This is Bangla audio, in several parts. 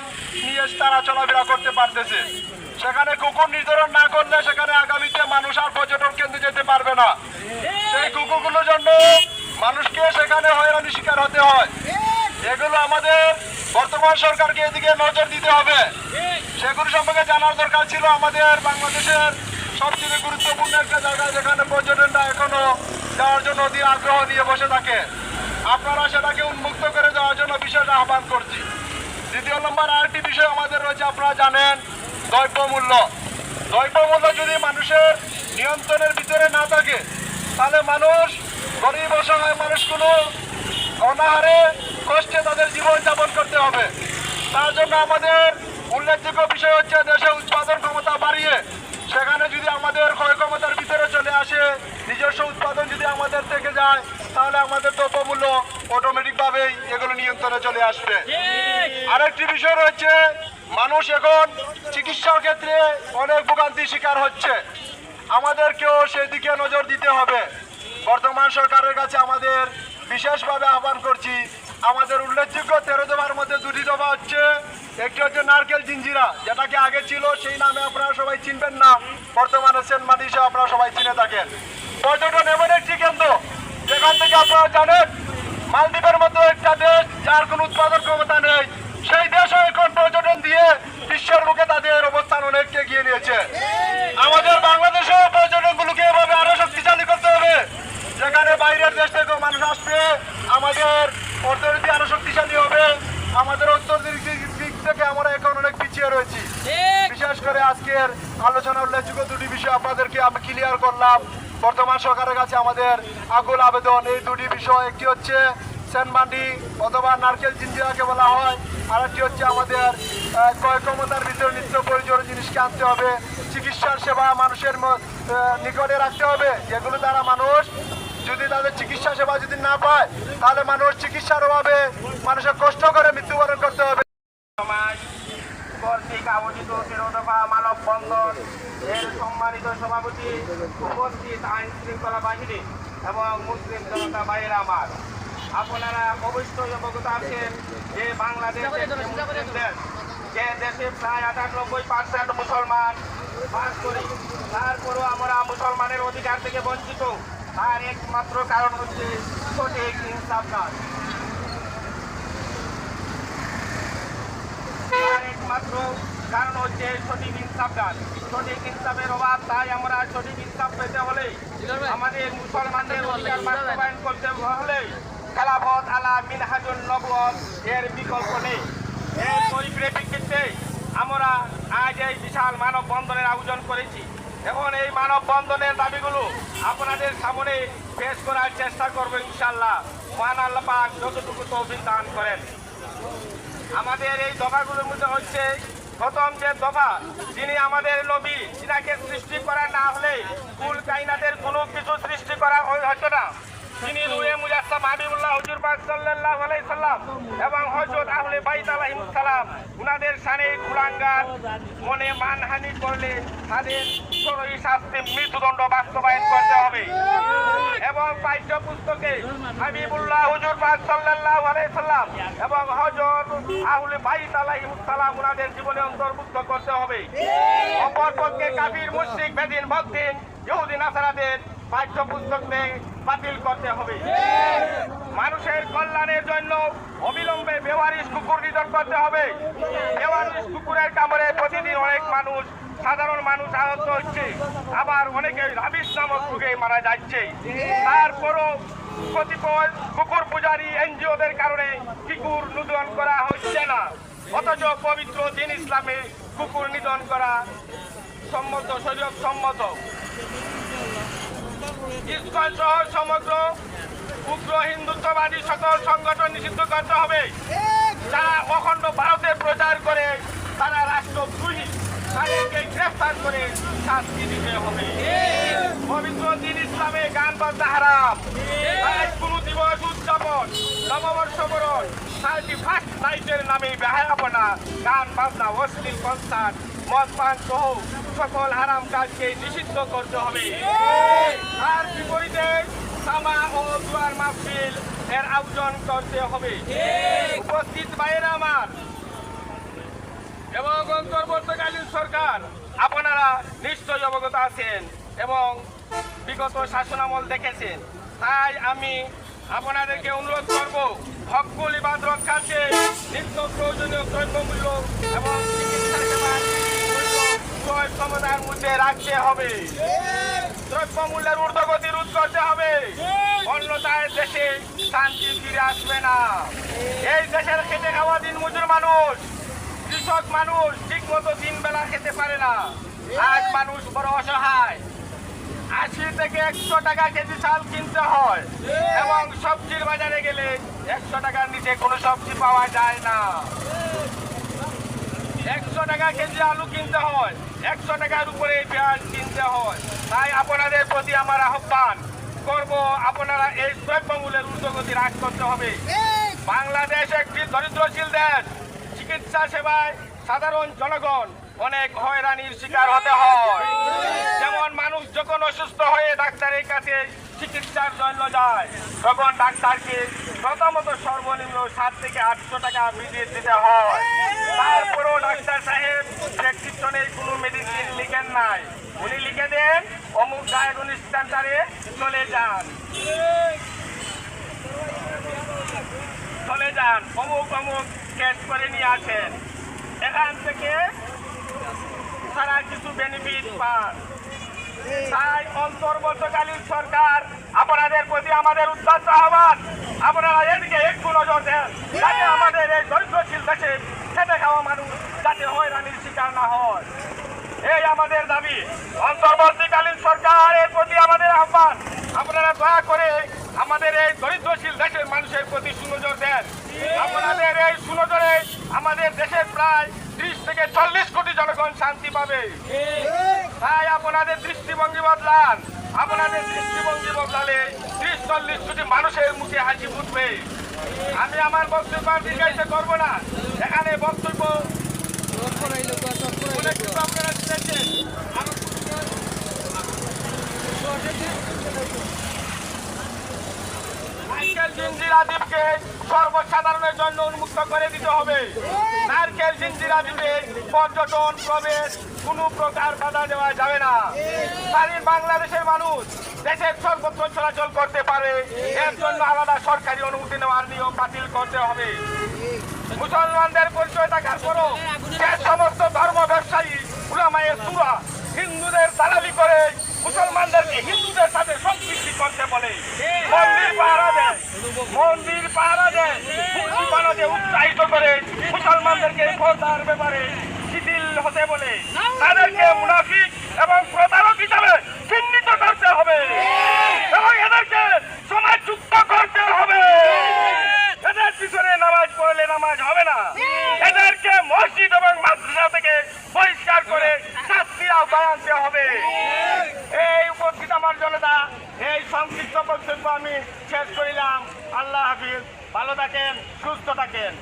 যানবাহন নিয়ে তারা চলাফেরা করতে পারতেছে। সেখানে কুকুর নির্ধারণ না করলে সেখানে আগামীতে মানুষ আর পর্যটন কেন্দ্রে যেতে পারবে না। সেই কুকুরগুলোর জন্য মানুষকে সেখানে হয়রানি শিকার হতে হয়। এগুলো আমাদের বর্তমান সরকারকে এদিকে নজর দিতে হবে। সেগুলো সম্পর্কে জানার দরকার ছিল আমাদের বাংলাদেশের সবচেয়ে গুরুত্বপূর্ণ একটা জায়গা যেখানে পর্যটনটা এখনও যাওয়ার জন্য অধীর আগ্রহ নিয়ে বসে থাকে। আপনারা সেটাকে উন্মুক্ত করে দেওয়ার জন্য বিষয়টা আহ্বান করছি। দ্বিতীয় নম্বর আরেকটি বিষয় আমাদের রয়েছে, আপনারা জানেন দ্রব্যমূল্য দ্রব্যমূল্য যদি মানুষের নিয়ন্ত্রণের ভিতরে না থাকে, তাহলে মানুষ গরিব, অসহায় মানুষগুলো অনাহারে কষ্টে তাদের জীবন যাপন করতে হবে। তার জন্য আমাদের উল্লেখযোগ্য বিষয় হচ্ছে, দেশে উৎপাদন ক্ষমতা বাড়িয়ে সেখানে যদি আমাদের ক্রয় ক্ষমতার ভিতরে চলে আসে, নিজস্ব উৎপাদন যদি আমাদের থেকে যায়, তাহলে আমাদের দ্রব্যমূল্য অটোমেটিকভাবেই এগুলো নিয়ন্ত্রণে চলে আসবে। আরেকটি বিষয় রয়েছে মানুষ এখন চিকিৎসার ক্ষেত্রে অনেক ভোগান্তির শিকার হচ্ছে। আমাদেরকেও সেদিকে নজর দিতে হবে। বর্তমান সরকারের কাছে আমাদের বিশেষভাবে আহ্বান করছি আমাদের উল্লেখযোগ্য তেরো দফার মধ্যে দুটি দফা হচ্ছে একটি হচ্ছে নারকেল জিঞ্জিরা যেটাকে আগে ছিল সেই নামে আপনারা সবাই চিনবেন না। বর্তমানে সেন্ট মাটি হিসেবে আপনারা সবাই চিনে থাকেন। পর্যটন এমন একটি কেন্দ্র যেখান থেকে আপনারা জানেন মালদ্বীপের মতো একটা দেশ যার কোনো উৎপাদন ক্ষমতা নেই সেই দেশও এখন পর্যটন দিয়ে বিশ্বের মুখে তাদের অবস্থান অনেক এগিয়ে নিয়েছে। আমাদের বাংলাদেশেও পর্যটনগুলোকে এভাবে আরও শক্তিশালী করতে হবে। যেখানে বাইরের দেশ থেকেও মানুষ আসবে আমাদের অর্থনীতি আরও শক্তিশালী হবে আমাদের অর্থনৈতিক দিক থেকে আমরা এখন অনেক পিছিয়ে রয়েছি। বিশেষ করে আজকের আলোচনা উল্লেখযোগ্য দুটি বিষয় আপনাদেরকে আমি ক্লিয়ার করলাম। বর্তমান সরকারের কাছে আমাদের আকুল আবেদন। এই দুটি বিষয়, একটি হচ্ছে সেন্ট মান্ডি অথবা নারকেল জিঞ্জিরাকে বলা হয় আর একটি হচ্ছে আমাদের ক্রয় ক্ষমতার ভিতরে নিত্য প্রয়োজনীয় জিনিসকে আনতে হবে। চিকিৎসার সেবা মানুষের নিকটে রাখতে হবে, যেগুলো দ্বারা মানুষ যদি তাদের চিকিৎসা সেবা যদি না পায়, তাহলে মানুষ চিকিৎসার অভাবে মানুষের কষ্ট করে মৃত্যুবরণ করতে হবে সমাজ কর্তৃক আয়োজিত তেরো দফা মানব এর সম্মানিত সভাপতি উপস্থিত আইন শৃঙ্খলা বাহিনী এবং মুসলিম জনতা ভাইয়েরা আমার। আপনারা অবশ্যই অবগত আছেন যে বাংলাদেশ যে দেশে প্রায় আটানব্বই পার্সেন্ট মুসলমান বাস করি। তারপরেও আমরা মুসলমানের অধিকার থেকে বঞ্চিত। তার একমাত্র কারণ হচ্ছে সঠিক ইনসাফ নয় একমাত্র কারণ হচ্ছে সঠিক ইনসাফ দান। সঠিক ইনসাফের অভাব, তাই আমরা সঠিক ইনসাফ পেতে হলে আমাদের মুসলমানদের অধিকার বাস্তবায়ন করতে হলে খেলাফত আলা মিনহাজুল নবুয়ত এর বিকল্প নেই। এর পরিপ্রেক্ষিতে আমরা আজ এই বিশাল মানব বন্ধনের আয়োজন করেছি এখন এই মানব বন্ধনের দাবিগুলো আপনাদের সামনে পেশ করার চেষ্টা করব ইনশাল্লাহ মহান আল্লাহ পাক যতটুকু তৌফিক দান করেন। আমাদের এই দফাগুলোর মধ্যে হচ্ছে প্রথম যে দফা, যিনি আমাদের নবী, যিনাকে সৃষ্টি করা না হলে কুল কাইনাদের কোনো কিছু সৃষ্টি করা হয়তো না। তিনি রুয়ে মুজাসসাম হাবিবুল্লাহ হুজুর পাক সাল্লাল্লাহু আলাইহি সাল্লাম এবং হযরত আহলে বাইত আলাইহিস সালাম, উনাদের শানে কুলাঙ্গার মনে মানহানি করলে তাদের সরই শাস্তি মৃত্যুদণ্ড বাস্তবায়ন করতে হবে। এবং পাঠ্য পুস্তকে হাবিবুল্লাহ হুজুর পাক সাল্লাল্লাহু আলাইহি সাল্লাম এবং হযরত আহলে বাইত আলাইহিস সালাম, উনাদের জীবনে অন্তর্ভুক্ত করতে হবে। অপর পক্ষে কাফির, মুশরিক, বেদিন ভক্তিন ইহুদি, নাসারাদের পাঠ্য পুস্তকে বাতিল করতে হবে। মানুষের কল্যাণের জন্য অবিলম্বে বেওয়ারিশ কুকুর নিধন করতে হবে। বেওয়ারিশ কুকুরের কামড়ে প্রতিদিন অনেক মানুষ সাধারণ মানুষ আহত হচ্ছে। আবার অনেকে রাবিস নামক রোগে মারা যাচ্ছে। তারপরও কতিপয় কুকুর পূজারী এনজিওদের কারণে কুকুর নিধন করা হচ্ছে না। অথচ পবিত্র দিন ইসলামে কুকুর নিধন করা সম্মত শরীয়ত সম্মত ইস্কন সহ সমগ্র উগ্র হিন্দুত্ববাদী সকল সংগঠন নিষিদ্ধ করতে হবে। যারা অখণ্ড ভারতে প্রচার করে, তারা রাষ্ট্রদ্রোহী, তাদেরকে গ্রেফতার করে শাস্তি দিতে হবে। পবিত্র দিন ইসলামে গান বাজনা হারাম। কোনো দিবস উদযাপন, নববর্ষ বরণ থার্টি ফার্স্ট নাইটের নামে বেহায়াপনা, গান বাজনা, অশ্লীল কনসার্ট মদ পান সহ সকল হারাম কাজকে নিষিদ্ধ করতে হবে। তার বিপরীতে সামা ও দুয়ার মাহফিল এর আয়োজন করতে হবে। উপস্থিত বাইরে আমার অন্তর্বর্তীকালীন সরকার, আপনারা নিশ্চয়ই অবগত আছেন এবং বিগত শাসনামল দেখেছেন। তাই আমি আপনাদেরকে অনুরোধ করব হকুল ইবাদ রক্ষার্থে নিত্য প্রয়োজনীয় দ্রব্যমূল্য এবং চিকিৎসা সেবার মূল্য ক্রয় ক্ষমতার মধ্যে রাখতে হবে। দ্রব্যমূল্যের ঊর্ধ্বগতি রোধ করতে হবে। অন্যথায় দেশে শান্তি ফিরে আসবে না। এই দেশের খেটে খাওয়া দিন মজুর মানুষ, কৃষক মানুষ ঠিক মতো তিন বেলা খেতে পারে না। আজ মানুষ বড় অসহায়। আশি থেকে একশো টাকা কেজি চাল কিনতে হয় এবং সবজির বাজারে গেলে একশো টাকার নিচে কোনো সবজি পাওয়া যায় না। একশো টাকা কেজি আলু কিনতে হয়। একশো টাকার উপরে পেঁয়াজ কিনতে হয়। তাই আপনাদের প্রতি আমার আহ্বান করব আপনারা এই দ্রব্যমূল্যের ঊর্ধ্বগতি হ্রাস করতে হবে। বাংলাদেশ একটি দরিদ্রশীল দেশ। চিকিৎসা সেবায় সাধারণ জনগণ অনেক হয়রানির শিকার হতে হয়। যেমন মানুষ যখন অসুস্থ হয়ে ডাক্তারের কাছে চিকিৎসার জন্য যায়। তখন ডাক্তারকে প্রথমত সর্বনিম্ন সাত থেকে আটশো টাকা ভিজিট দিতে হয়। তারপরেও ডাক্তার সাহেব প্রেসক্রিপশনে কোনো মেডিসিন লিখেন নাই, উনি লিখে দেন, অমুক ডায়াগনিস সেন্টারে চলে যান। চলে যান, অমুক অমুক কেস করে নিয়ে আসেন। এখান থেকে তারা কিছু বেনিফিট পান। তাই অন্তর্বর্তীকালীন সরকার আপনাদের প্রতি আমাদের উদ্দেশ্য আহ্বান। আপনারা এদিকে একটু নজর দেন। যাতে আমাদের এই দরিদ্রশীল দেশে খেতে খাওয়া মানুষ যাতে হয়রানির শিকার না হয়। এই আমাদের দাবি। অন্তর্বর্তীকালীন সরকারের প্রতি আমাদের আহ্বান। আপনারা দয়া করে আমাদের এই দরিদ্রশীল দেশের মানুষের প্রতি সুনজর দেন। আপনাদের এই সুনজরে আমাদের দেশের প্রায় ত্রিশ থেকে চল্লিশ কোটি জনগণ শান্তি পাবে। তাই আপনাদের দৃষ্টিভঙ্গি বদলান। আপনাদের দৃষ্টিভঙ্গি বদলালে ত্রিশ চল্লিশ কোটি মানুষের মুখে হাসি ফুটবে। আমি আমার বক্তব্য দীর্ঘায়িত করব না। এখানে বক্তব্য আপনারা শুনেছেন জিঞ্জিরা দ্বীপকে সর্বসাধারণের জন্য উন্মুক্ত করে দিতে হবে। নারকেল জিঞ্জিরা দ্বীপে পর্যটন, প্রবেশ, কোনো প্রকার বাধা দেওয়া যাবে না। স্বাধীন বাংলাদেশের মানুষ দেশের সর্বত্র চলাচল করতে পারে। এর জন্য আলাদা সরকারি অনুমতি নেওয়ার নিয়ম বাতিল করতে হবে। মুসলমানদের পরিচয় থাকার পরও যে সমস্ত ধর্ম ব্যবসায়ী সুরা হিন্দুদের দালালি করে মুসলমানদেরকে হিন্দুদের সাথে করতে বলে। মন্দির পাহারা দেয়। মন্দির পাহারা দেয়। বানাতে উৎসাহিত করে মুসলমানদেরকে ভোটার ব্যাপারে শিথিল হতে বলে। তাদেরকে মুনাফিক এবং প্রতারক হিসাবে চিহ্নিত করতে হবে। এবং এদেরকে সমাজযুক্ত করতে হবে। এদের পিছনে নামাজ পড়লে নামাজ হবে না। এদেরকে মসজিদ এবং মাদ্রাসা থেকে পরিষ্কার করে শাস্তি আওতায় হবে। এই উপস্থিত আমার জনতা সংক্ষিপ্ত বক্তব্য আমি শেষ করিলাম। আল্লাহ হাফিজ। ভালো থাকেন, সুস্থ থাকেন।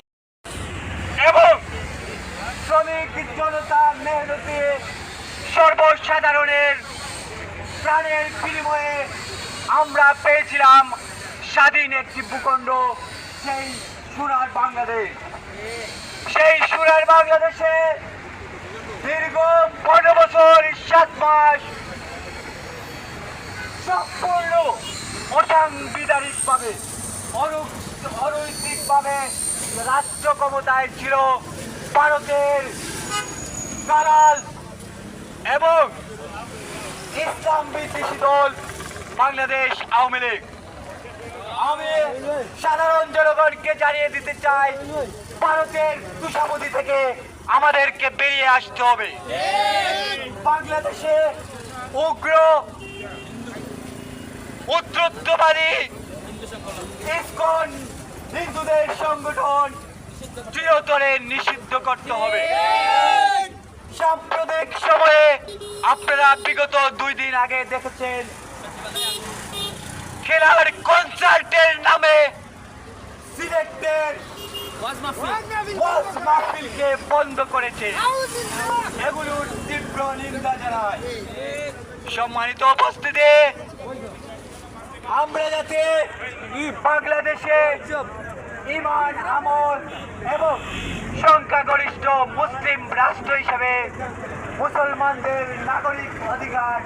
এবং শ্রমিক জনতা মেহনতি সর্বসাধারণের প্রাণের বিনিময়ে আমরা পেয়েছিলাম স্বাধীন একটি ভূখণ্ড, সেই সোনার বাংলাদেশ। সেই সোনার বাংলাদেশে দীর্ঘ পনেরো বছর, সাত মাস সম্পূর্ণ অসাংবিধানিক ভাবে অনৈতিক ভাবে রাষ্ট্র ক্ষমতায় ছিল ভারতের দালাল এবং ইসলাম বিদ্বেষী দল বাংলাদেশ আওয়ামী লীগ। আমি সাধারণ জনগণকে জানিয়ে দিতে চাই ভারতের তুষামতি থেকে আমাদেরকে বেরিয়ে আসতে হবে। বাংলাদেশে উগ্র উদ্রুতবাদী ইসকন হিন্দুদের সংগঠন চিরতরে নিষিদ্ধ করতে হবে। সাম্প্রতিক সময়ে আপনারা বিগত দুই দিন আগে দেখেছেন খেলার কনসার্টের নামে সিলেক্টের মাহফিলকে বন্ধ করেছে। এগুলোর তীব্র নিন্দা জানায়। সম্মানিত উপস্থিতি আমরা যাতে বাংলাদেশে ইমান আমল এবং সংখ্যাগরিষ্ঠ মুসলিম রাষ্ট্র হিসেবে মুসলমানদের নাগরিক অধিকার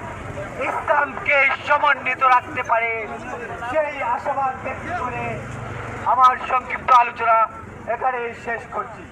ইসলামকে সমন্বিত রাখতে পারে, সেই আশাবাদ ব্যক্ত করে আমার সংক্ষিপ্ত আলোচনা এখানে শেষ করছি।